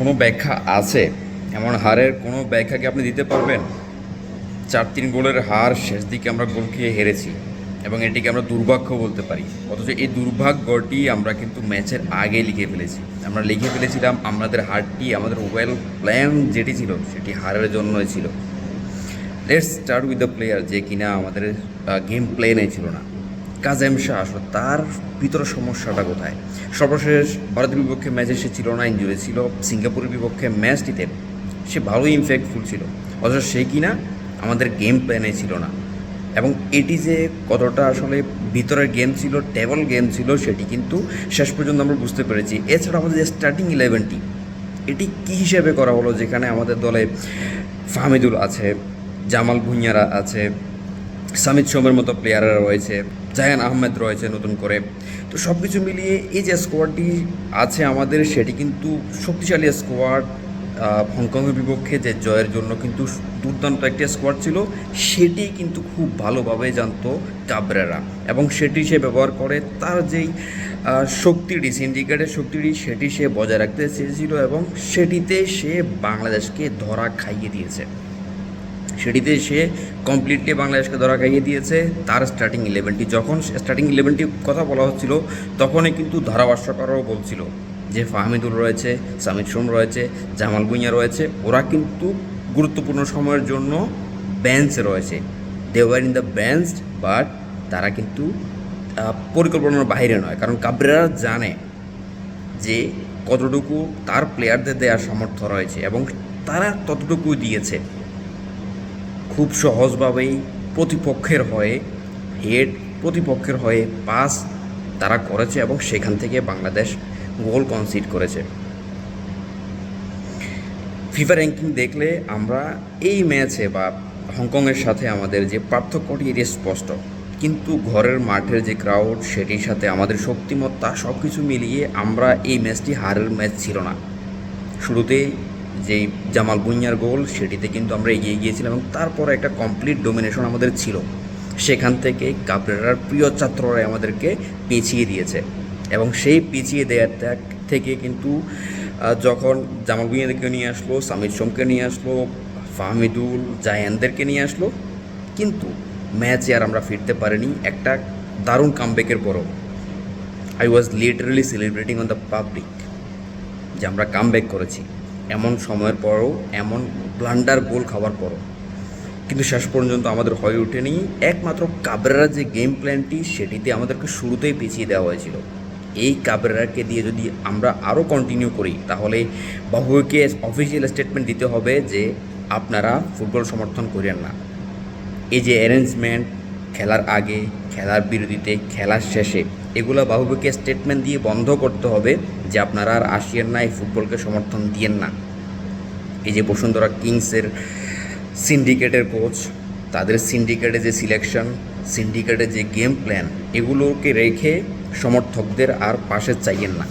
কোনো ব্যাখ্যা আছে? এমন হারের কোনো ব্যাখ্যা কি আপনি দিতে পারবেন? চার তিন গোলের হার শেষ দিকে আমরা গোল খেয়ে হেরেছি এবং এটিকে আমরা দুর্ভাগ্য বলতে পারি। অথচ এই দুর্ভাগ্যটি আমরা কিন্তু ম্যাচের আগে লিখে ফেলেছি। আমরা লিখে ফেলেছিলাম আমাদের হারটি, আমাদের ওয়েল প্ল্যান যেটি ছিল, সেটি হারের জন্যই ছিল। Let's start with the player যে কিনা আমাদের গেম প্লেনে ছিল না। কাজেম শাহ আসলে, তার ভিতরে সমস্যাটা কোথায়? সর্বশেষ ভারতের বিপক্ষে ম্যাচে সে ছিল না ইঞ্জুরি ছিল। সিঙ্গাপুরের বিপক্ষে ম্যাচটিতে সে ভালোই ইমপ্যাক্টফুল ছিল। অথচ সে কিনা আমাদের গেম প্ল্যানে ছিল না। এবং এটি যে কতটা আসলে ভিতরের গেম ছিল টেবল গেম ছিল, সেটি কিন্তু শেষ পর্যন্ত আমরা বুঝতে পেরেছি। এছাড়া আমাদের যে স্টার্টিং ইলেভেনটি এটি কী হিসেবে করা হলো? যেখানে আমাদের দলে ফাহমিদুল আছে, জামাল ভুঁইয়ারা আছে সামিদ সোমের মতো প্লেয়াররা রয়েছে, জায়ান আহমেদ রয়েছে নতুন করে। তো সব কিছু মিলিয়ে এই যে স্কোয়াডটি আছে আমাদের, সেটি কিন্তু শক্তিশালী স্কোয়াড হংকংয়ের বিপক্ষে যে জয়ের জন্য কিন্তু দুর্দান্ত একটি স্কোয়াড ছিল, সেটি কিন্তু খুব ভালোভাবে জানতো কাবরেরা। এবং সেটি সে ব্যবহার করে তার যেই শক্তিটি সিন্ডিকেটের শক্তিটি, সেটি সে বজায় রাখতে চেয়েছিল এবং সেটিতে সে বাংলাদেশকে ধরা খাইয়ে দিয়েছে। সেটিতে সে কমপ্লিটলি বাংলাদেশকে ধরা খাইয়ে দিয়েছে। তার স্টার্টিং ইলেভেনটি যখন স্টার্টিং ইলেভেনটি কথা বলা হচ্ছিল, তখনই কিন্তু ধারাভাষ্যকারও বলছিল যে ফাহমিদুল রয়েছে, সামিদ সোম রয়েছে, জামাল ভুঁইয়া রয়েছে। ওরা কিন্তু গুরুত্বপূর্ণ সময়ের জন্য বেঞ্চে রয়েছে। দেওয়ার ইন দ্য বেঞ্চ বাট তারা কিন্তু পরিকল্পনার বাইরে নয়। কারণ কাবরেরা জানে যে কতটুকু তার প্লেয়ারদের দেওয়ার সামর্থ্য রয়েছে এবং তারা ততটুকুই দিয়েছে। খুব সহজভাবেই প্রতিপক্ষের হয়ে হেড, প্রতিপক্ষের হয়ে পাস তারা করেছে এবং সেখান থেকে বাংলাদেশ গোল কনসিড করেছে। ফিফা র্যাঙ্কিং দেখলে আমরা এই ম্যাচে বা হংকংয়ের সাথে আমাদের যে পার্থক্যটি, এটি স্পষ্ট। কিন্তু ঘরের মাঠের যে ক্রাউড সেটির সাথে আমাদের শক্তিমত্তা সব কিছু মিলিয়ে আমরা এই ম্যাচটি হারের ম্যাচ ছিল না। শুরুতে যেই জামাল বুনিয়ার গোল, সেটিতে কিন্তু আমরা এগিয়ে গিয়েছিলাম এবং তারপরে একটা কমপ্লিট ডোমিনেশন আমাদের ছিল। সেখান থেকে কাবরেরার প্রিয় ছাত্ররাই আমাদেরকে পিছিয়ে দিয়েছে এবং সেই পিছিয়ে দেওয়ার থেকে কিন্তু যখন জামাল ভুঁইয়াদেরকে নিয়ে আসলো সামির সোমকে নিয়ে আসলো, ফাহমিদুল জায়ানদেরকে নিয়ে আসলো, কিন্তু ম্যাচে আর আমরা ফিরতে পারিনি। একটা দারুণ কামব্যাকের পরও। I was literally celebrating on the public যে আমরা কামব্যাক করেছি। এমন সময়ের পরও এমন ব্লান্ডার গোল খাওয়ার পরও কিন্তু শেষ পর্যন্ত আমাদের হয়ে ওঠেনি। একমাত্র কাবরেরা যে গেম প্ল্যানটি সেটিতে আমাদেরকে শুরুতেই পিছিয়ে দেওয়া হয়েছিল। এই কাবরেরাকে দিয়ে যদি আমরা আরও কন্টিনিউ করি, তাহলে বাহুকে অফিসিয়াল স্টেটমেন্ট দিতে হবে যে, আপনারা ফুটবল সমর্থন করেন না। এই যে অ্যারেঞ্জমেন্ট খেলার আগে, খেলার বিরতিতে, খেলার শেষে এগুলো বাহুবকে স্টেটমেন্ট দিয়ে বন্ধ করতে হবে যে আপনারা আর আসিয়েন না, এই ফুটবলকে সমর্থন দিয়েন না। এই যে বসুন্ধরা কিংসের সিন্ডিকেটের কোচ তাদের সিন্ডিকেটের যে সিলেকশন সিন্ডিকেটের যে গেম প্ল্যান এগুলোকে রেখে সমর্থকদের আর পাশে চাইয়েন না।